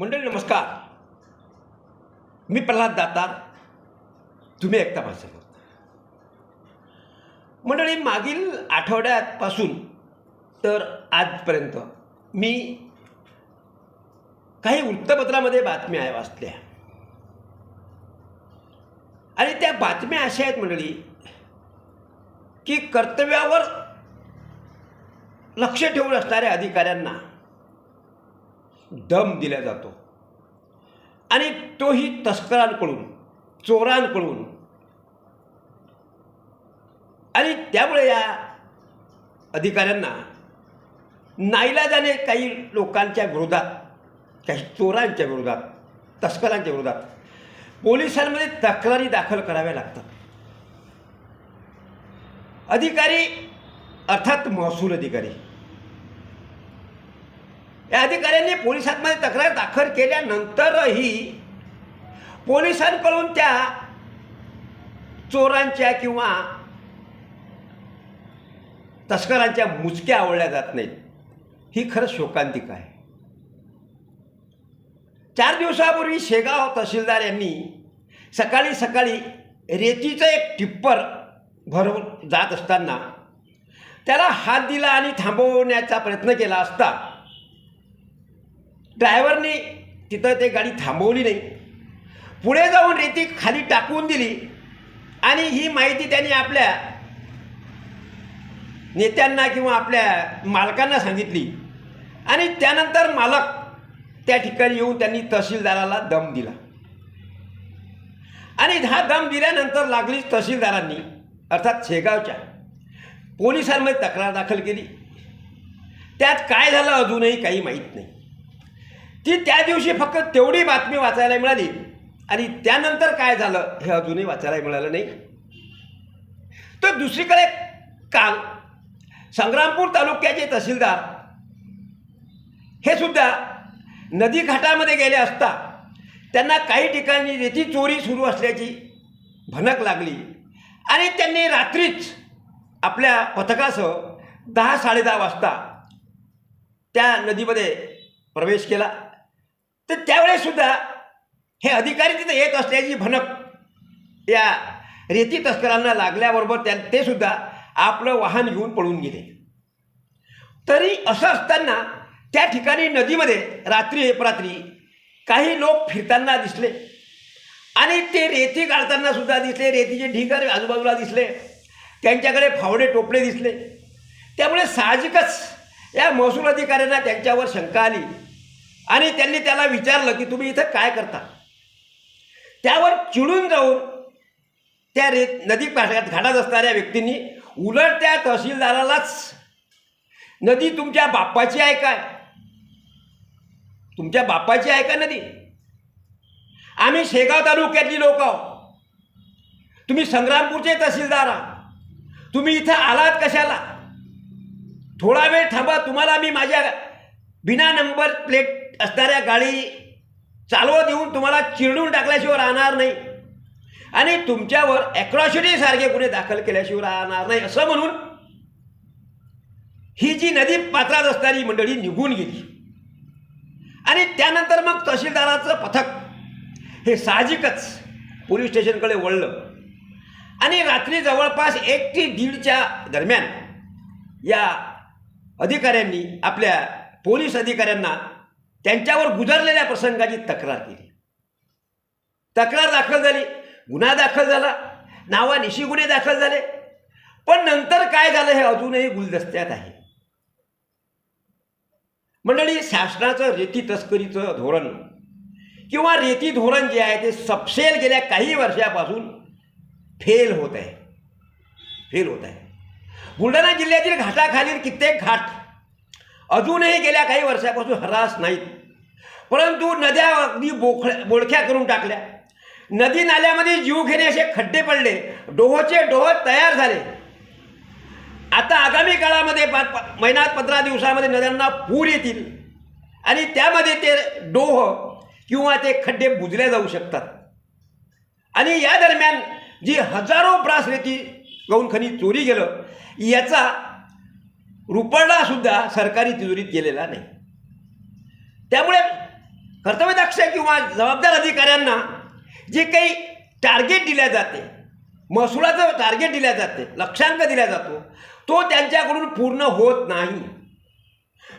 मंडळी नमस्कार. मी प्रल्हाद दातार. तुम्ही ऐकता माझं मंडळी मागील आठवड्यापासून तर आजपर्यंत मी काही वृत्तपत्रामध्ये बातम्या आहे वाचल्या. आणि त्या बातम्या अशा आहेत मंडळी की कर्तव्यावर लक्ष ठेवून असणाऱ्या अधिकाऱ्यांना दम दिला जातो. आणि तोही तस्करांकडून चोरांकडून. आणि त्यामुळे या अधिकाऱ्यांना नाईलाजाने काही लोकांच्या विरोधात काही चोरांच्या विरोधात तस्करांच्या विरोधात पोलिसांमध्ये तक्रारी दाखल कराव्या लागतात. अधिकारी अर्थात महसूल अधिकारी. या अधिकाऱ्यांनी पोलिसांमध्ये तक्रार दाखल केल्यानंतरही पोलिसांकडून त्या चोरांच्या किंवा तस्करांच्या मुचक्या आवडल्या जात नाहीत. ही खरं शोकांतिक आहे. चार दिवसापूर्वी शेगाव तहसीलदार यांनी सकाळी सकाळी रेतीचं एक टिप्पर भरून जात असताना त्याला हात दिला आणि थांबवण्याचा प्रयत्न केला असता ड्रायव्हरने तिथं ते गाडी थांबवली नाही. पुढे जाऊन रेती खाली टाकून दिली आणि ही माहिती त्यांनी आपल्या नेत्यांना किंवा आपल्या मालकांना सांगितली. आणि त्यानंतर मालक त्या ठिकाणी येऊन त्यांनी तहसीलदाराला दम दिला. आणि हा दम दिल्यानंतर लागलीच तहसीलदारांनी अर्थात शेगावच्या पोलिसांमध्ये तक्रार दाखल केली. त्यात काय झालं अजूनही काही माहीत नाही. ती त्या दिवशी फक्त तेवढी बातमी वाचायला मिळाली. आणि त्यानंतर काय झालं हे अजूनही वाचायला मिळालं नाही. तर दुसरीकडे काल संग्रामपूर तालुक्याचे तहसीलदार हे सुद्धा नदी घाटामध्ये गेले असता त्यांना काही ठिकाणी रेती चोरी सुरू असल्याची भनक लागली. आणि त्यांनी रात्रीच आपल्या पथकासह दहा साडेदहा वाजता त्या नदीमध्ये प्रवेश केला. तर त्यावेळेससुद्धा हे अधिकारी तिथे येत असल्याची भनक या रेती तस्करांना लागल्याबरोबर त्या ते सुद्धा आपलं वाहन घेऊन पळून गेले. तरी असं असताना त्या ठिकाणी नदीमध्ये रात्री अपरात्री काही लोक फिरताना दिसले. आणि ते रेती काढताना सुद्धा दिसले रेतीचे ढिगारे आजूबाजूला दिसले. त्यांच्याकडे फावडे टोपले दिसले. त्यामुळे साहजिकच या महसूल अधिकाऱ्यांना त्यांच्यावर शंका आली. आणि त्यांनी त्याला विचारलं की तुम्ही इथं काय करता? त्यावर चिडून जाऊन त्या रे नदी पाठात घाटात असणाऱ्या व्यक्तींनी उलट त्या तहसीलदारालाच नदी तुमच्या बाप्पाची आहे काय? तुमच्या बाप्पाची आहे का नदी? आम्ही शेगाव तालुक्यातली लोक आहोत. तुम्ही संग्रामपूरचे तहसीलदार आहात. तुम्ही इथं आलात कशाला? थोडा वेळ थांबा तुम्हाला मी माझ्या बिना नंबर प्लेट असणाऱ्या गाडी चालवत येऊन तुम्हाला चिरडून टाकल्याशिवाय राहणार नाही. आणि तुमच्यावर ॲक्रॉसिटीसारखे गुन्हे दाखल केल्याशिवाय राहणार नाही असं म्हणून ही जी नदी पात्रात असणारी मंडळी निघून गेली. आणि त्यानंतर मग तहसीलदाराचं पथक हे साहजिकच पोलीस स्टेशनकडे वळलं. आणि रात्री जवळपास एक ते दीडच्या दरम्यान या अधिकाऱ्यांनी आपल्या पोलीस अधिकाऱ्यांना त्यांच्यावर गुजरलेल्या प्रसंगाची तक्रार केली. तक्रार दाखल झाली गुन्हा दाखल झाला नावानिशी गुन्हे दाखल झाले. पण नंतर काय झालं हे अजूनही गुलदस्त्यात आहे. मंडळी शासनाचं रेती तस्करीचं धोरण किंवा रेती धोरण जे आहे ते सपशेल गेल्या काही वर्षापासून फेल होत आहे. फेल होत आहे. बुलढाणा जिल्ह्यातील घाटाखालील कित्येक घाट अजूनही गेल्या काही वर्षापासून हरास नाहीत. परंतु नद्या अगदी बोखळ्या बोळख्या करून टाकल्या. नदी नाल्यामध्ये जीव घेणे असे खड्डे पडले. डोहोचे डोह तयार झाले. आता आगामी काळामध्ये पाच पा महिन्यात पंधरा दिवसामध्ये नद्यांना पूर येतील. आणि त्यामध्ये ते डोह किंवा ते खड्डे बुजले जाऊ शकतात. आणि या दरम्यान जी हजारो ब्रास रेती गौण चोरी गेलं याचा रुपडा सुद्धा सरकारी तिजोरीत गेलेला नाही. त्यामुळे कर्तव्यदक्ष किंवा जबाबदार अधिकाऱ्यांना जे काही टार्गेट दिल्या जाते महसुलाचं टार्गेट दिल्या जाते लक्षांक दिला जातो तो त्यांच्याकडून पूर्ण होत नाही.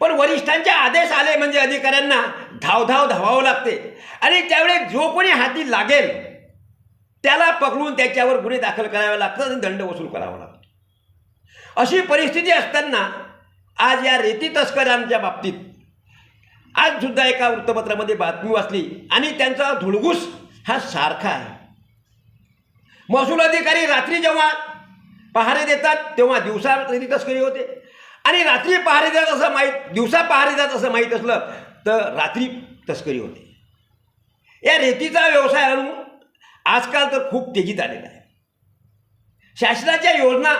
पण वरिष्ठांचे आदेश आले म्हणजे अधिकाऱ्यांना धावधाव धावावं लागते. आणि त्यावेळेस जो कोणी हाती लागेल त्याला पकडून त्याच्यावर गुन्हे दाखल करावे लागतात आणि दंड वसूल करावा लागतो. अशी परिस्थिती असताना आज या रेती तस्करांच्या बाबतीत आज सुद्धा एका वृत्तपत्रामध्ये बातमी वाचली आणि त्यांचा धुळगूस हा सारखा आहे. महसूल अधिकारी रात्री जेव्हा पहारे देतात तेव्हा दिवसा रेती तस्करी होते. आणि रात्री पहारे देत असं माहीत दिवसा पहारे देत असं माहीत असलं तर रात्री तस्करी होते. या रेतीचा व्यवसाय आजकाल तर खूप तेजीत आलेला आहे. शासनाच्या योजना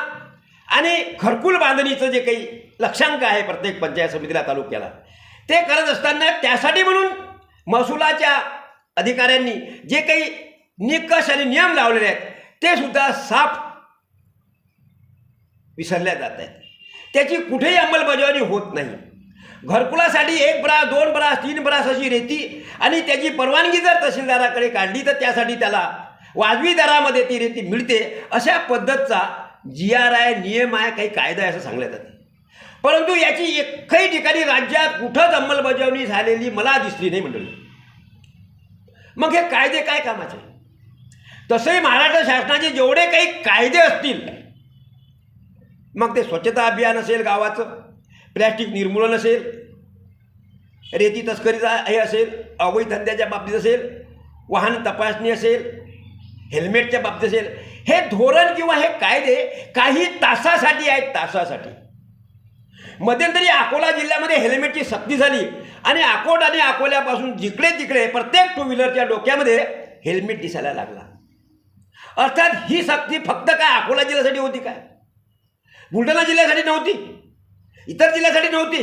आणि घरकुल बांधणीचं जे काही लक्षांक आहे प्रत्येक पंचायत समितीला तालुक्याला ते करत असताना त्यासाठी म्हणून महसुलाच्या अधिकाऱ्यांनी जे काही निकष आणि नियम लावलेले आहेत ते सुद्धा साफ विसरल्या जात आहेत. त्याची कुठेही अंमलबजावणी होत नाही. घरकुलासाठी एक ब्रास दोन ब्रास तीन ब्रास अशी रेती आणि त्याची परवानगी जर तहसीलदाराकडे काढली तर त्यासाठी त्याला वाजवी दरामध्ये ती रेती मिळते अशा पद्धतचा जी आर आहे नियम आहे काही कायदा आहे असं सांगण्यात जाते परंतु याची एकही ठिकाणी राज्यात कुठंच अंमलबजावणी झालेली मला दिसली नाही मंडळी. मग हे कायदे काय कामाचे? तसंही महाराष्ट्र शासनाचे जेवढे काही कायदे असतील मग ते स्वच्छता अभियान असेल गावाचं प्लॅस्टिक निर्मूलन असेल रेती तस्करीचा हे असेल अवैध धंद्याच्या बाबतीत असेल वाहन तपासणी असेल हेल्मेटच्या बाबतीत असेल हे धोरण किंवा हे कायदे काही तासासाठी आहेत तासासाठी. मध्यंतरी अकोला जिल्ह्यामध्ये हेल्मेटची सक्ती झाली आणि अकोट आणि अकोल्यापासून जिकडे तिकडे प्रत्येक टू व्हीलरच्या डोक्यामध्ये हेल्मेट दिसायला लागला. अर्थात ही सक्ती फक्त काय अकोला जिल्ह्यासाठी होती काय? बुलढाणा जिल्ह्यासाठी नव्हती. इतर जिल्ह्यासाठी नव्हती.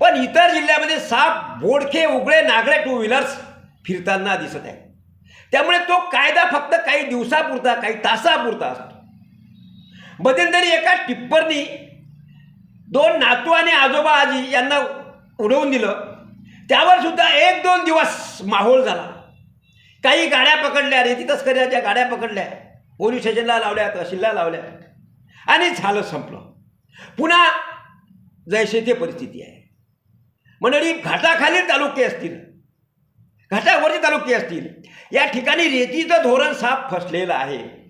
पण इतर जिल्ह्यामध्ये साप बोडखे उघडे नागडे टू व्हीलर्स फिरताना दिसत आहे त्यामुळे तो कायदा फक्त काही दिवसापुरता काही तासापुरता असतो. मध्यंतरी एका टिप्परनी दोन नातू आणि आजोबा आजी यांना उडवून दिलं. त्यावर सुद्धा एक दोन दिवस माहोल झाला. काही गाड्या पकडल्या रेती तस्कऱ्याच्या गाड्या पकडल्या पोलीस स्टेशनला लावल्या तहसीलला लावल्या आणि झालं संपलं. पुन्हा जैसे ते परिस्थिती आहे. मंडळी घाटाखालील तालुके असतील घाटावरचे तालुके असतील या ठिकाणी रेतीचं धोरण साफ फसलेलं आहे.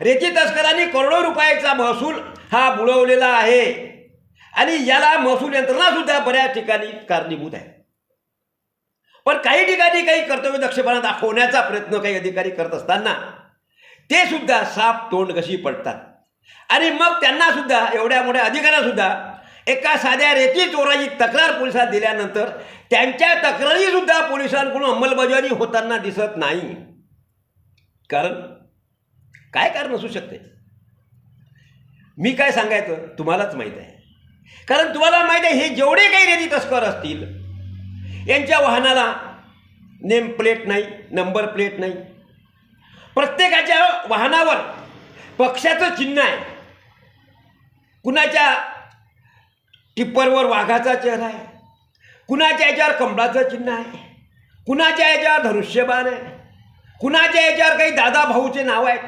रेती तस्करांनी करोडो रुपयाचा महसूल हा बुडवलेला आहे. आणि याला महसूल यंत्रणा सुद्धा बऱ्याच ठिकाणी कारणीभूत आहे. पण काही ठिकाणी काही कर्तव्य दक्षपणा दाखवण्याचा प्रयत्न काही अधिकारी करत असताना ते सुद्धा साप तोंड कशी पडतात. आणि मग त्यांना सुद्धा एवढ्या मोठ्या अधिकाऱ्यांना सुद्धा एका साध्या रेती चोराची तक्रार पोलिसात दिल्यानंतर त्यांच्या तक्रारीसुद्धा पोलिसांकडून अंमलबजावणी होताना दिसत नाही. कारण काय कारण असू शकते? मी काय सांगायचं? तुम्हालाच माहीत आहे. कारण तुम्हाला माहीत आहे हे जेवढे काही रेती तस्कर असतील यांच्या वाहनाला नेम प्लेट नाही नंबर प्लेट नाही. प्रत्येकाच्या वाहनावर पक्षाचं चिन्ह आहे. कुणाच्या टिप्परवर वाघाचा चेहरा आहे. कुणाच्या याच्यावर कमळाचं चिन्ह आहे? कुणाच्या याच्यावर धनुष्यबाण आहे? कुणाच्या याच्यावर काही दादा भाऊचे नाव आहेत?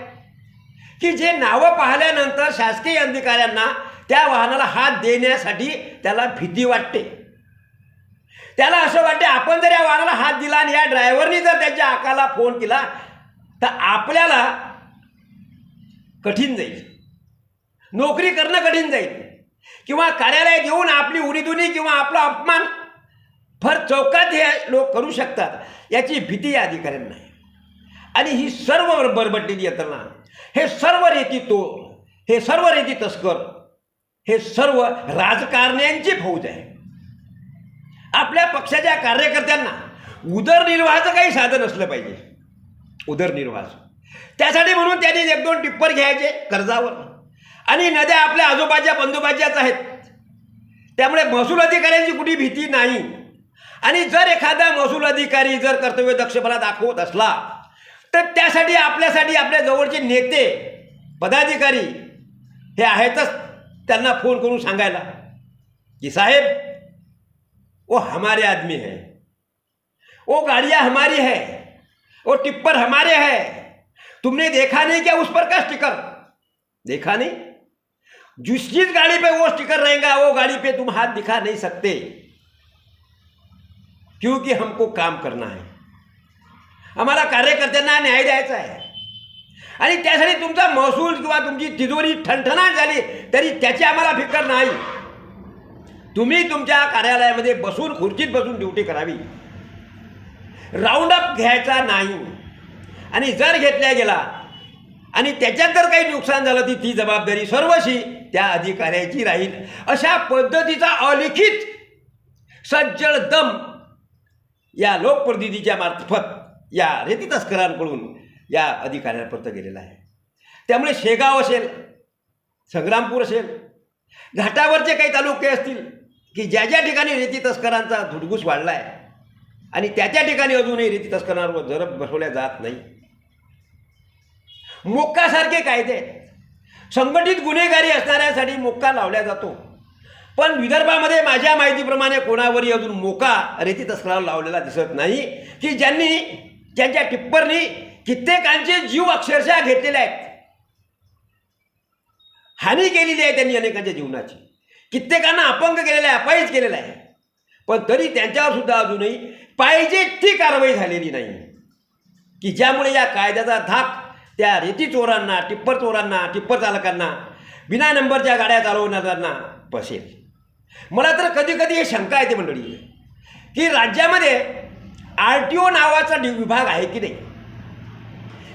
की जे नावं पाहिल्यानंतर शासकीय अधिकाऱ्यांना त्या वाहनाला हात देण्यासाठी त्याला भीती वाटते. त्याला असं वाटते आपण जर या वाहनाला हात दिला आणि या ड्रायव्हरनी जर त्याच्या आकाला फोन केला तर आपल्याला कठीण जाईल. नोकरी करणं कठीण जाईल. किंवा कार्यालयात येऊन आपली उडीदुनी किंवा आपला अपमान फार चौकात हे लोक करू शकतात याची भीती या अधिकाऱ्यांना आहे. आणि ही सर्व बरबडलेली यंत्रणा हे सर्व रेती तो हे सर्व रेती तस्कर हे सर्व राजकारण्यांची फौज आहे. आपल्या पक्षाच्या कार्यकर्त्यांना उदरनिर्वाहाचं काही साधन असलं पाहिजे. उदरनिर्वाह. त्यासाठी म्हणून त्यांनी एक दोन टिप्पर घ्यायचे कर्जावर. आणि नद्या आपल्या आजोबाच्या बंधुबाच्याच आहेत. त्यामुळे महसूल अधिकाऱ्यांची कुठे भीती नाही. आणि जर एखादा महसूल अधिकारी जर कर्तव्य दक्षपणा दाखवत असला तर त्यासाठी आपल्यासाठी आपल्या जवळचे नेते पदाधिकारी हे आहेतच त्यांना फोन करून सांगायला की साहेब वो हमारे आदमी है वो गाड़ियाँ हमारी है वो टिप्पर हमारे है तुमने देखा नहीं क्या उस पर का स्टिकर देखा नहीं? जिस जिस गाड़ी पे वो स्टिकर रहेगा वो गाड़ी पे तुम हाथ दिखा नहीं सकते। क्योंकि हमको काम करना है। आम्हाला कार्यकर्त्यांना न्याय द्यायचा आहे आणि त्यासाठी तुमचा महसूल किंवा तुमची तिजोरी ठणठणा झाली तरी त्याची आम्हाला फिकर नाही. तुम्ही तुमच्या कार्यालयामध्ये बसून खुर्चीत बसून ड्युटी करावी. राऊंड अप घ्यायचा नाही. आणि जर घेतल्या गेला आणि त्याच्यात जर काही नुकसान झालं ती ती जबाबदारी सर्वशी त्या अधिकाऱ्याची राहील. अशा पद्धतीचा अलिखित सज्जड दम या लोकप्रतिनिधीच्या मार्फत या रेती तस्करांकडून या अधिकाऱ्यांपर्यंत गेलेला आहे. त्यामुळे शेगाव असेल संग्रामपूर असेल घाटावरचे काही तालुके असतील की ज्या ज्या ठिकाणी रेती तस्करांचा धुडगूस वाढला आहे आणि त्या त्या ठिकाणी अजूनही रेती तस्करांवर जरब बसवल्या जात नाही. मोक्कासारखे कायदे आहेत संघटित गुन्हेगारी असणाऱ्यांसाठी मोक्का लावला जातो. पण विदर्भामध्ये माझ्या माहितीप्रमाणे कोणावरही अजून मोका रेती तस्करावर लावलेला दिसत नाही की ज्यांनी ज्यांच्या टिप्परनी कित्येकांचे जीव अक्षरशः घेतलेले आहेत. हानी केलेली आहे त्यांनी अनेकांच्या जीवनाची. कित्येकांना अपंग केलेला आहे अपायच केलेला आहे. पण तरी त्यांच्यावर सुद्धा अजूनही पाहिजे ती कारवाई झालेली नाही. की ज्यामुळे या कायद्याचा धाक त्या रेती चोरांना टिप्पर चोरांना टिप्पर चालकांना बिना नंबरच्या गाड्या चालवणाऱ्यांना बसेल. मला तर कधी कधी हे शंका येते मंडळी की राज्यामध्ये आर टी ओ नावाचा विभाग आहे की नाही?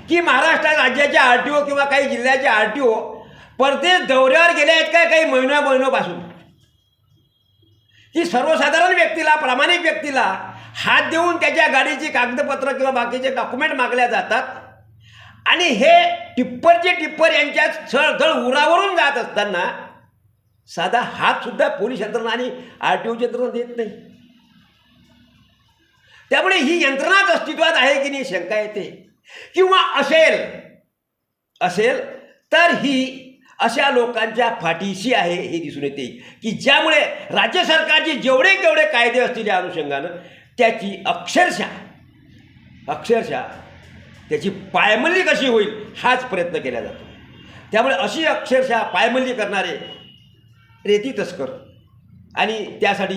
की महाराष्ट्रात राज्याचे आर टी ओ किंवा काही जिल्ह्याचे आर टी ओ परदेश दौऱ्यावर गेले आहेत काय काही महिन्या महिन्यापासून की सर्वसाधारण व्यक्तीला प्रामाणिक व्यक्तीला हात देऊन त्याच्या गाडीची कागदपत्र किंवा बाकीचे डॉक्युमेंट मागल्या जातात? आणि हे टिप्परचे टिप्पर यांच्या छळधळ उरावरून जात असताना साधा हातसुद्धा पोलीस यंत्रणा आणि आर टी ओची यंत्रणा देत नाही. त्यामुळे ही यंत्रणाच अस्तित्वात आहे की नाही शंका येते. किंवा असेल असेल तर ही अशा लोकांच्या फाटीशी आहे हे दिसून येते की ज्यामुळे राज्य सरकारचे जेवढे केवढे कायदे असतील या अनुषंगानं त्याची अक्षरशः अक्षरशः त्याची पायमल्ली कशी होईल हाच प्रयत्न केला जातो. त्यामुळे अशी अक्षरशः पायमल्ली करणारे रेती तस्कर आणि त्यासाठी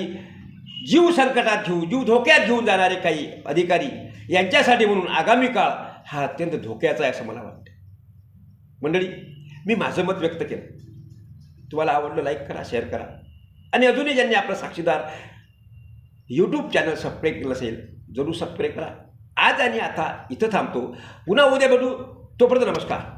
जीव संकटात घेऊन जीव धोक्यात घेऊन जाणारे काही अधिकारी यांच्यासाठी म्हणून आगामी काळ हा अत्यंत धोक्याचा आहे असं मला वाटतं. मंडळी मी माझं मत व्यक्त केलं. तुम्हाला आवडलं लाईक करा शेअर करा. आणि अजूनही ज्यांनी आपलं साक्षीदार यूट्यूब चॅनल सबस्क्राईब केलं असेल जरूर सबस्क्राईब करा. आज आणि आता इथं थांबतो. पुन्हा उद्या भेटू. तोपर्यंत नमस्कार.